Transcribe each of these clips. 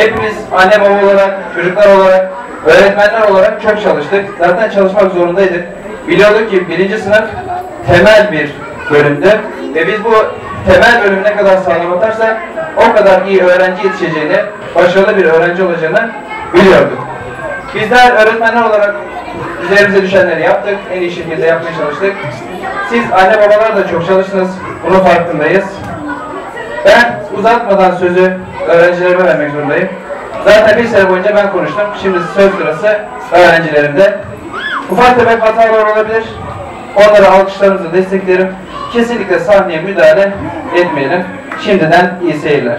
hepimiz anne baba olarak, çocuklar olarak, öğretmenler olarak çok çalıştık. Zaten çalışmak zorundaydık. Biliyorduk ki birinci sınıf temel bir bölümdü. Ve biz bu temel bölümü ne kadar sağlam atarsak o kadar iyi öğrenci yetişeceğini, başarılı bir öğrenci olacağını biliyorduk. Bizler öğretmenler olarak üzerimize düşenleri yaptık, en iyi şekilde yapmaya çalıştık. Siz anne babalar da çok çalıştınız, bunun farkındayız. Ben uzatmadan sözü öğrencilerime vermek zorundayım. Zaten bir sene boyunca ben konuştum. Şimdi söz sırası öğrencilerimde. Ufak tefek hatalar olabilir. Onları alkışlarınızla desteklerim. Kesinlikle sahneye müdahale etmeyelim. Şimdiden iyi seyirler.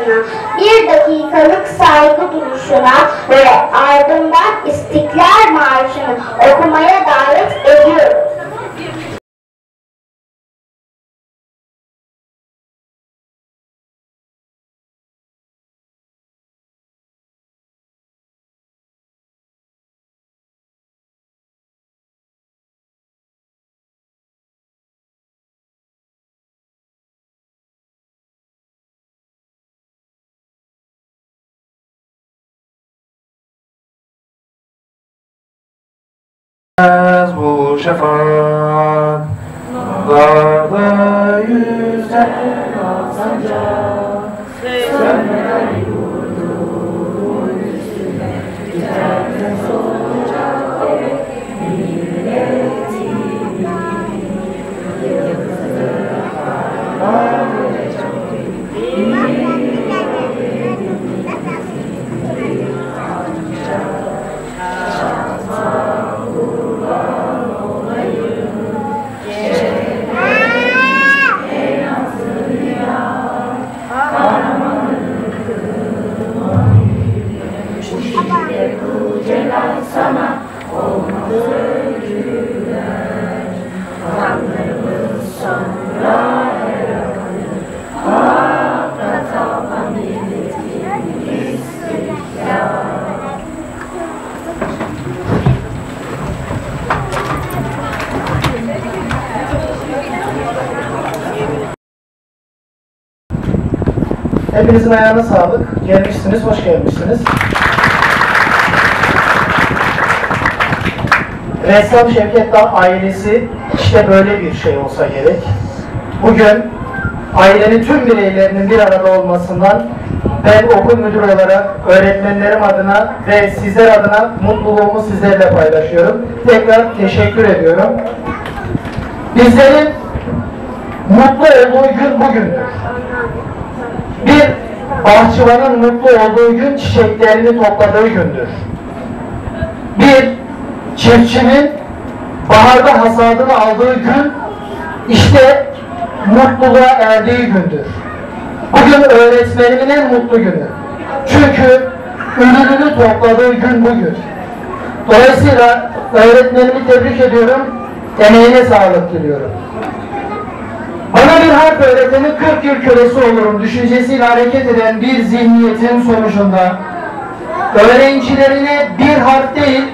Adına bir dakikalık saygı duruşuna ve ardından İstiklal Marşı'nı okumaya davet şefaat Dağda yüzen al Hepinizin ayağına sağlık. Gelmişsiniz, hoş gelmişsiniz. Ressam Şevket Dağ ailesi işte böyle bir şey olsa gerek. Bugün ailenin tüm bireylerinin bir arada olmasından ben okul müdürü olarak öğretmenlerim adına ve sizler adına mutluluğumu sizlerle paylaşıyorum. Tekrar teşekkür ediyorum. Bizlerin mutlu olduğu gün bugündür. Bir bahçıvanın mutlu olduğu gün çiçeklerini topladığı gündür. Bir çiftçinin baharda hasadını aldığı gün işte mutluluğa erdiği gündür. Bugün öğretmenimin en mutlu günü. Çünkü ürününü topladığı gün bugün. Dolayısıyla öğretmenimi tebrik ediyorum. Emeğine sağlık diliyorum. Bana bir harf öğreteni 40 yıl kölesi olurum düşüncesiyle hareket eden bir zihniyetin sonucunda öğrencilerine bir harf değil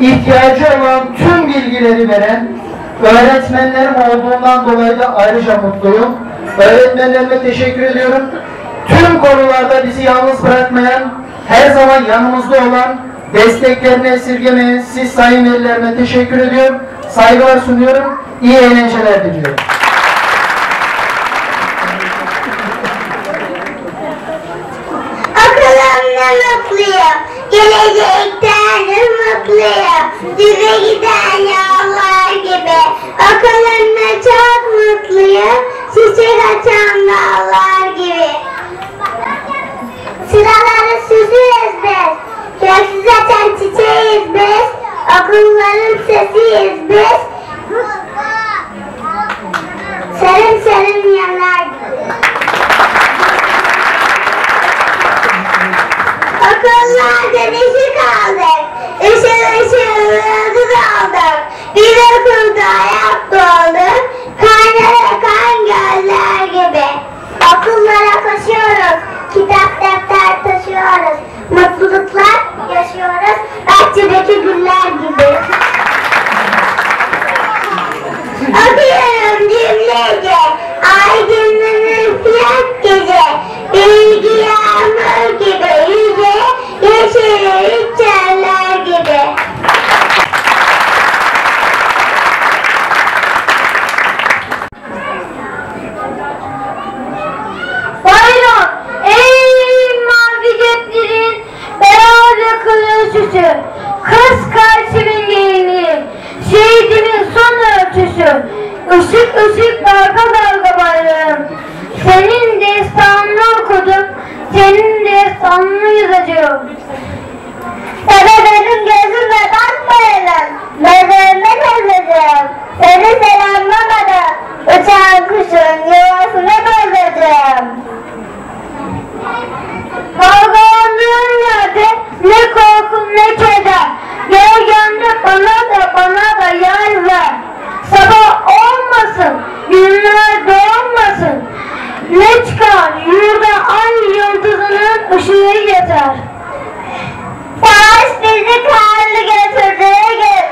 ihtiyacı olan tüm bilgileri veren öğretmenlerim olduğundan dolayı da ayrıca mutluyum. Öğretmenlerime teşekkür ediyorum. Tüm konularda bizi yalnız bırakmayan, her zaman yanımızda olan, desteklerini esirgemeyen siz sayın velilerime teşekkür ediyorum. Saygılar sunuyorum. İyi eğlenceler diliyorum. Akılımda mutluyum, gelecekten umutluyum. Size giden yollar gibi. Akılımda çok mutluyum, çiçek açan dallar gibi. Sıraları süzüyoruz biz, göksüz açan çiçeğiz biz. Akılların sesiyiz biz. Serin serin yerler. Akıllarda neşe kaldık. Işıl ışıl ılgı daldık. Bize kurdu ayak doldu. Kaynara kan göller gibi. Okullara koşuyoruz. Kitap defter taşıyoruz. Mutluluklar yaşıyoruz. Bahçedeki güller gibi. Akıyorum cümlece, aydınlanır fiyat gece. Bilgi yağmur gibi yüce, yeşerir çerler Işık ışık dalga dalga bayrağım Senin destanını okudum Senin destanını yazacağım Sana benim gözümle bakmayalım. Mezarına kazacağım. Seni selamlamadan uçan kuşun yuvasına bozacağım. Dalgalandığın yerde ne korku ne keder Gölgemde bana da bana da yer ver Sabah olmasın, günler doğmasın Ne çıkar yurda ay yıldızının ışığı yeter. Savaş bizi karlı götürdüğü gün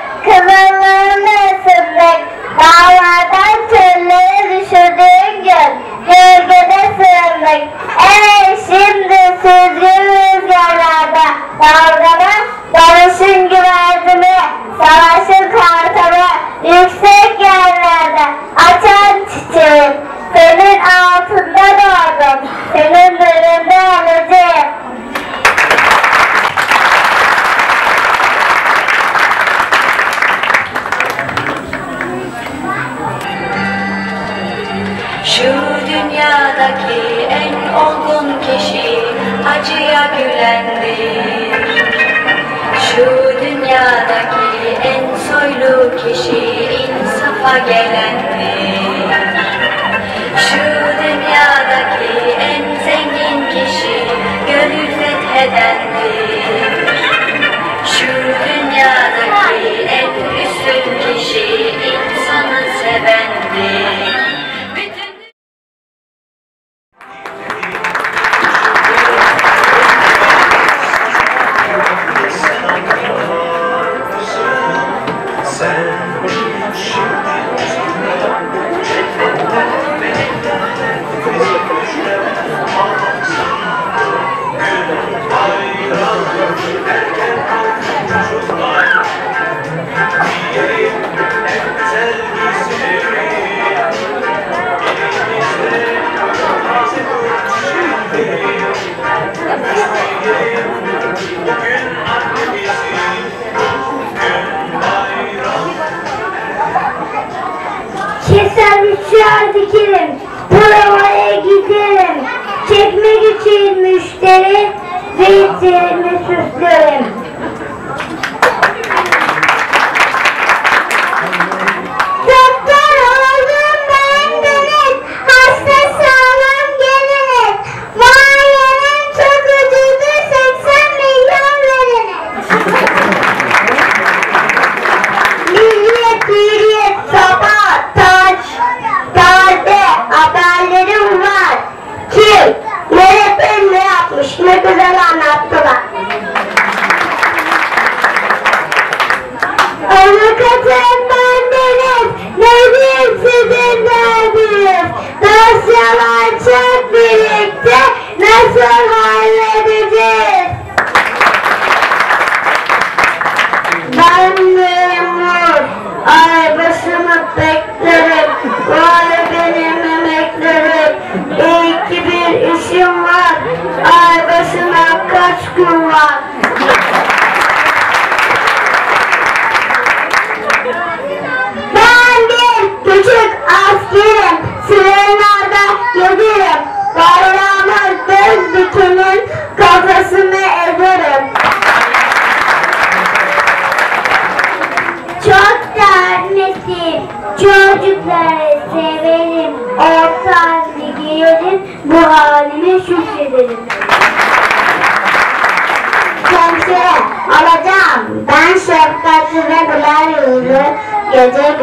Did Mr. Spillin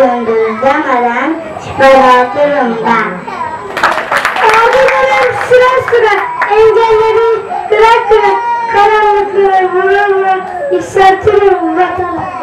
döndüreceğim aram çıkartırım ben. Ordularım sıra sıra engelleri kıra kıra karanlıkları vurur vurur yükseltirim vatana.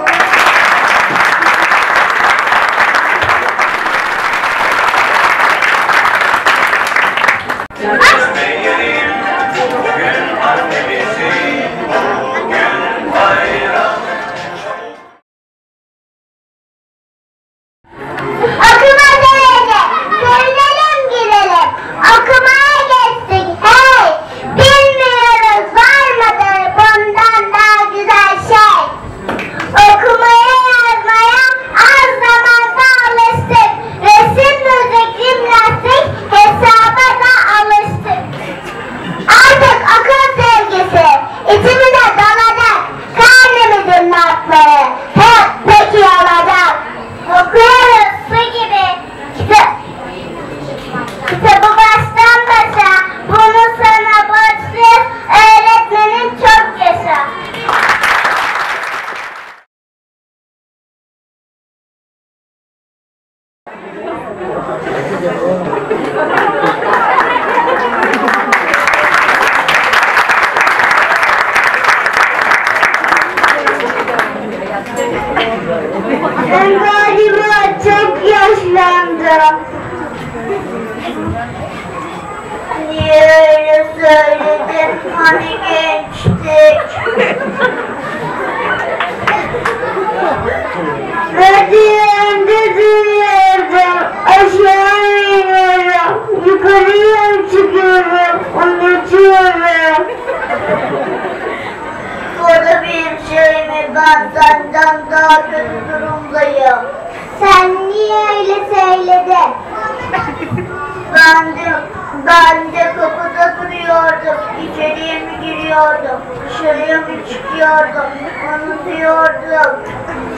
diyordu. Dışarıya mı çıkıyordu? Onu diyordum.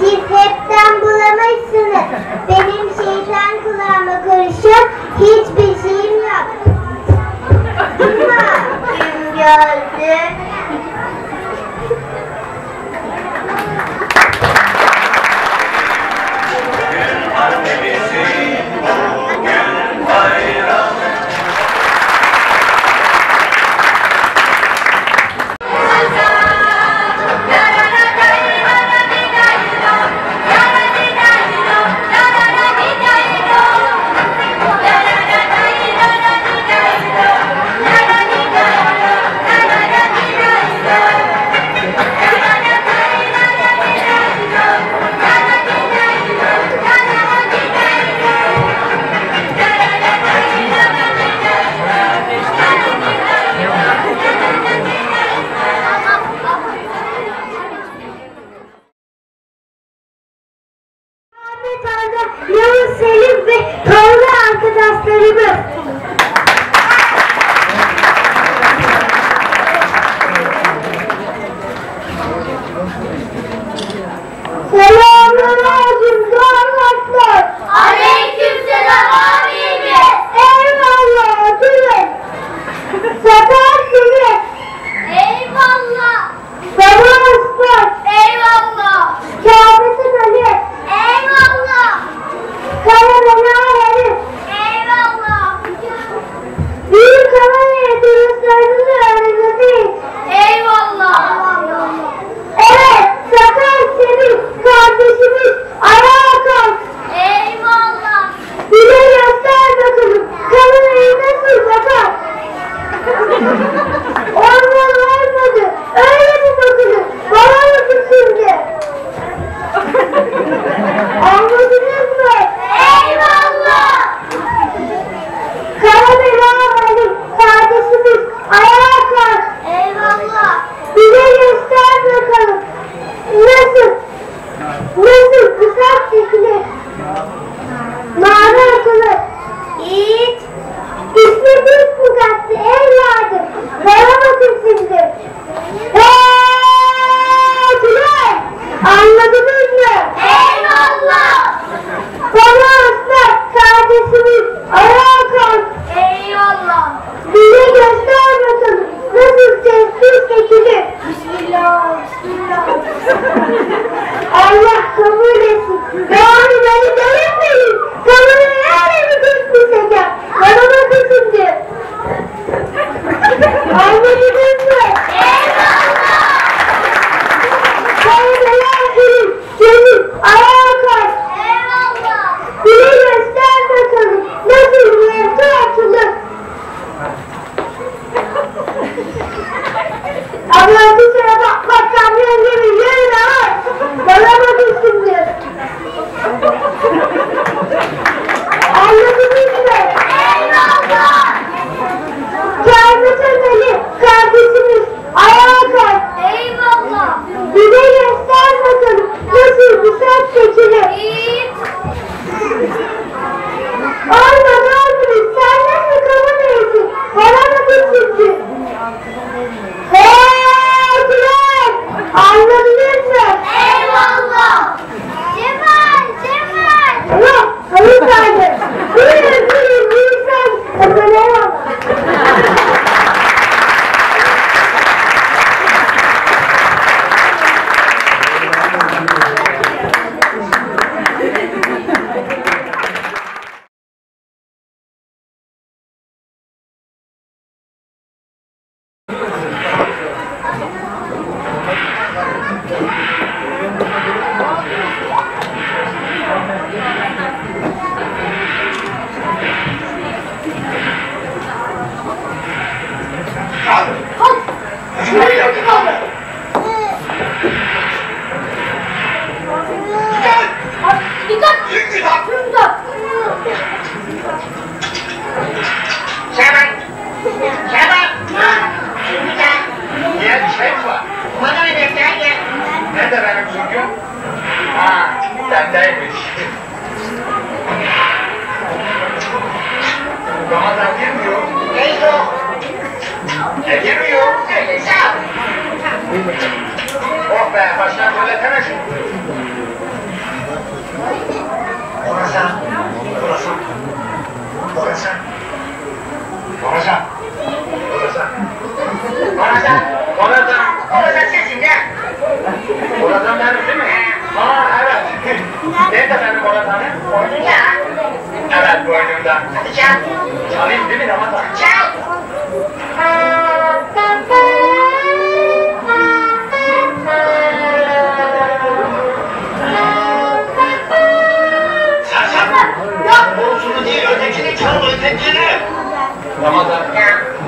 Siz hepten bulamışsınız. Benim şeytan kulağıma karışıp hiçbir şeyim yok. Kim geldi?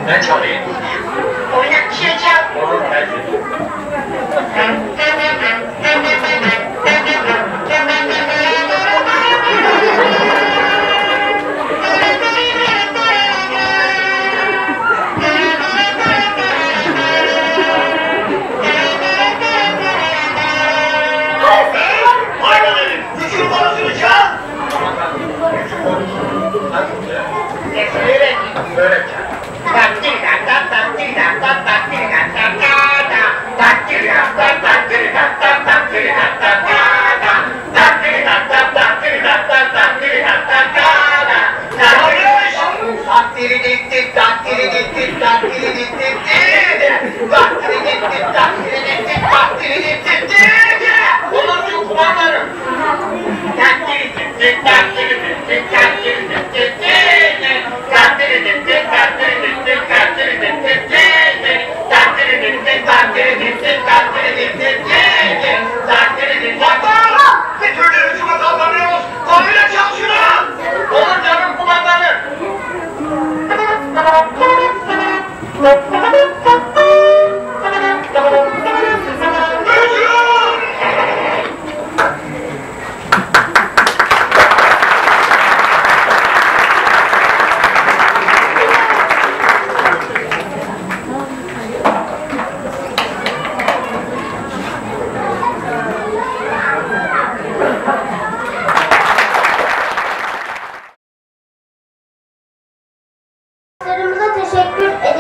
南桥林。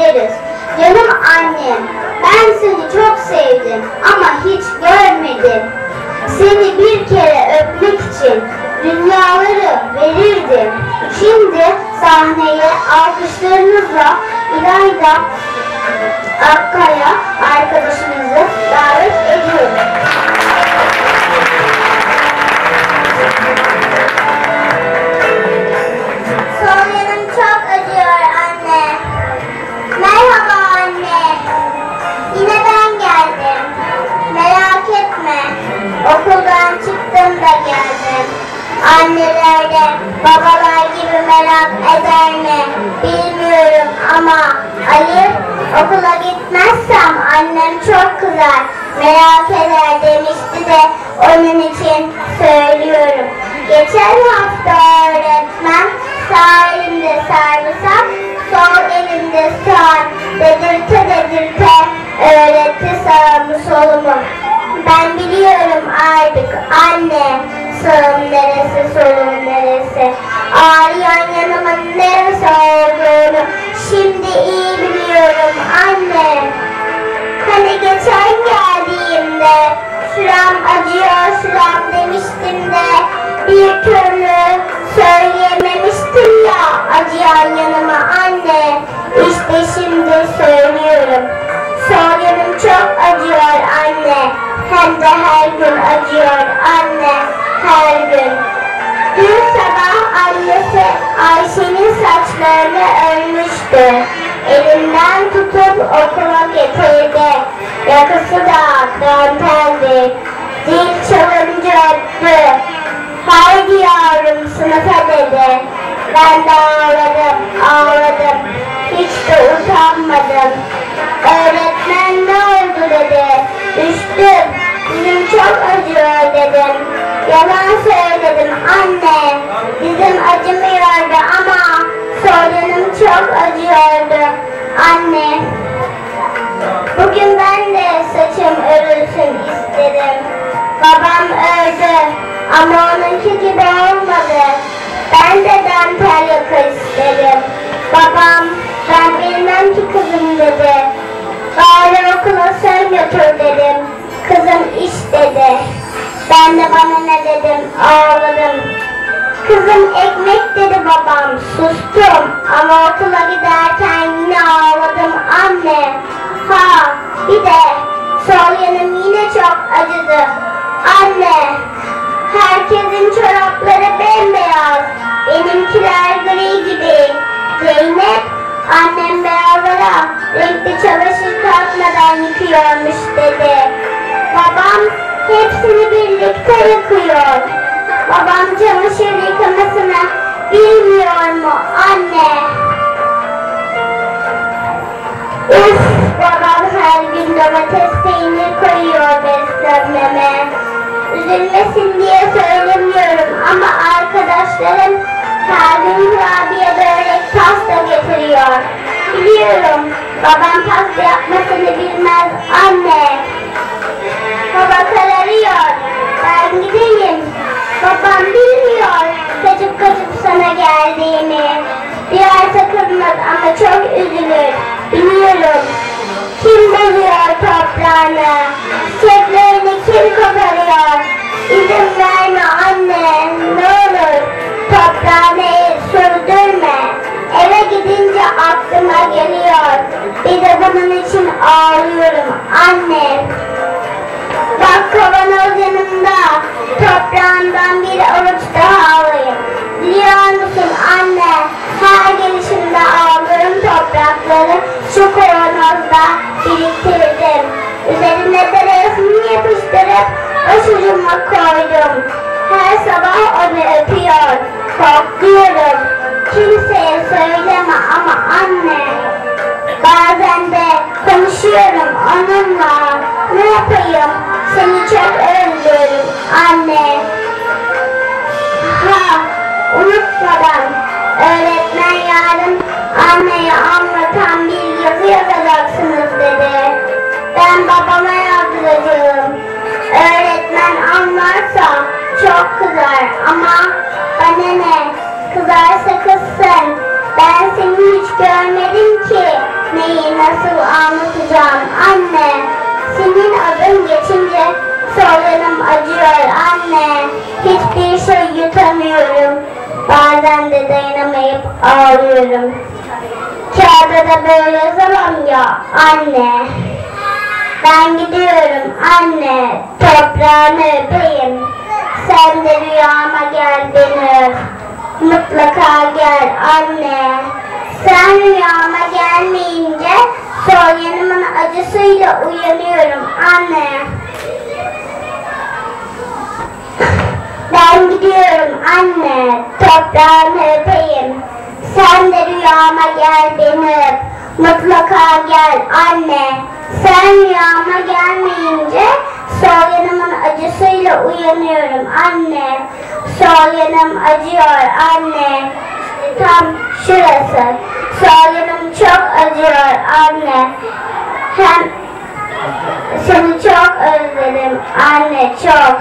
Ederiz. Canım annem, ben seni çok sevdim ama hiç görmedim. Seni bir kere öpmek için dünyaları verirdim. Şimdi sahneye alkışlarınızla İlayda Akkaya arkadaşımızı davet ediyorum. Okuldan çıktım da geldim. Anneler de babalar gibi merak eder mi? Bilmiyorum ama Ali okula gitmezsem annem çok kızar. Merak eder demişti de onun için söylüyorum. Geçen hafta öğretmen sağ elimde sarımsak, sol elimde soğan dedirte dedirte öğretti sağımı solumu. Ben biliyorum artık anne sağım neresi solum neresi. Ağrıyan yanımın neresi olduğunu şimdi iyi biliyorum anne. Hani geçen geldiğimde şuram acıyor şuram demiştim de bir türlü söyleyememiştim ya acıyan yanıma anne. İşte şimdi söylüyorum. Sol yanım çok acıyor anne. Hem de her gün acıyor anne. Her gün. Dün sabah annesi Ayşe'nin saçlarını örmüştü. Elimden tutup okula getirdi. Yakası da danteldi. Zil çalınca öptü. Haydi yavrum sınıfa dedi. Ben de ağladım, ağladım. Hiç de utanmadım. Öğretmen ne oldu dedi. Düştüm. Dizim çok acıyor dedim. Yalan söyledim anne. Dizim acımıyordu ama solunum çok acıyordu. Anne. Bugün ben de saçım örülsün istedim. Babam öldü. Ama onunki gibi olmadı. Ben de dantel yaka isterim. Babam ben bilmem ki kızım dedi. Bari okula sen götür dedim. Kızım iş dedi. Ben de bana ne dedim ağladım. Kızım ekmek dedi babam. Sustum ama okula giderken yine ağladım anne. Ha bir de sol yanım yine çok acıdı. Anne herkesin çorapları bembeyaz. Benimkiler gri gibi. Zeynep annem beyazlara renkli çamaşır kalkmadan yıkıyormuş dedi. Babam hepsini birlikte yıkıyor. Babam çamaşır yıkamasını bilmiyor mu anne? Uf, babam her gün domates peynir koyuyor beslenmeme. Üzülmesin diye söylemiyorum ama arkadaşlarım gün kurabiye börek pasta getiriyor. Biliyorum babam pasta yapmasını bilmez anne. Hava kararıyor. Ben gideyim. Babam bilmiyor kaçıp kaçıp sana geldiğimi. Duyarsa kırmaz ama çok üzülür. Biliyorum. Kim bozuyor toprağını? Çiçeklerini kim koparıyor? İzin verme anne. Ne toprağını sürdürme. Eve gidince aklıma geliyor. Bir de bunun için ağlıyorum anne. Bak kavanoz yanımda. Toprağından bir avuç daha alayım. Biliyor musun anne? Her gelişimde aldığım toprakları şu kavanozda biriktirdim. Üzerine de resmini yapıştırıp başucuma koydum. Her sabah onu öpüyor. Kokluyorum. Kimseye söyleme ama anne. Bazen de konuşuyorum onunla. Ne yapayım? Seni çok özlüyorum anne. Ha, unutmadan öğretmen yarın anneye anlatan bir yazı yazacaksınız dedi. Ben babama yazdıracağım. Öğretmen anlarsa çok kızar ama bana ne? Kızarsa kızsın. Ben seni hiç görmedim ki neyi nasıl anlatacağım anne. Senin adın geçince sol yanım acıyor anne. Hiçbir şey yutamıyorum. Bazen de dayanamayıp ağlıyorum. Kağıda da böyle yazamam ya anne. Ben gidiyorum anne. Toprağını öpeyim. Sen de rüyama gel. Mutlaka gel anne. Sen rüyama gelmeyince sol yanımın acısıyla uyanıyorum anne. Ben gidiyorum anne. Toprağını öpeyim. Sen de rüyama gel beni öp. Mutlaka gel anne. Sen rüyama gelmeyince sol yanımın acısıyla uyanıyorum anne. Sol yanım acıyor anne. Tam şurası. Sol yanım çok acıyor anne. Hem seni çok özledim anne çok.